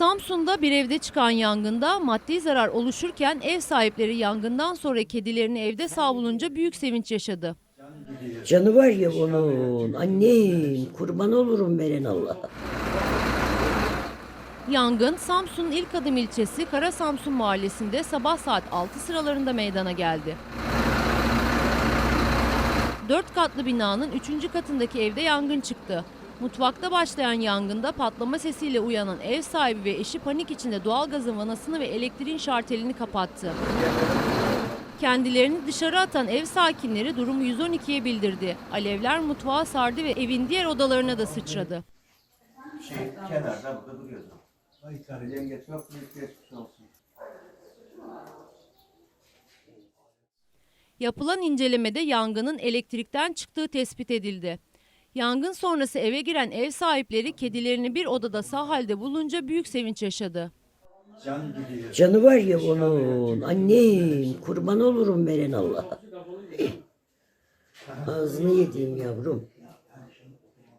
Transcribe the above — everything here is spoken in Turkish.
Samsun'da bir evde çıkan yangında maddi zarar oluşurken ev sahipleri yangından sonra kedilerini evde sağ bulunca büyük sevinç yaşadı. Canı var ya onun. Annem kurban olurum veren Allah'a. Yangın Samsun'un ilk adım ilçesi Kara Samsun mahallesinde sabah saat 6 sıralarında meydana geldi. Dört katlı binanın üçüncü katındaki evde yangın çıktı. Mutfakta başlayan yangında patlama sesiyle uyanan ev sahibi ve eşi panik içinde doğalgazın vanasını ve elektriğin şartelini kapattı. Kendilerini dışarı atan ev sakinleri durumu 112'ye bildirdi. Alevler mutfağa sardı ve evin diğer odalarına da sıçradı. şey kenarda burada duruyordu. Yenge çok büyük geçmiş olsun. Yapılan incelemede yangının elektrikten çıktığı tespit edildi. Yangın sonrası eve giren ev sahipleri kedilerini bir odada sağ halde bulunca büyük sevinç yaşadı. Canı var ya onun. Annem kurban olurum veren Allah'a. Ağzını yediğim yavrum.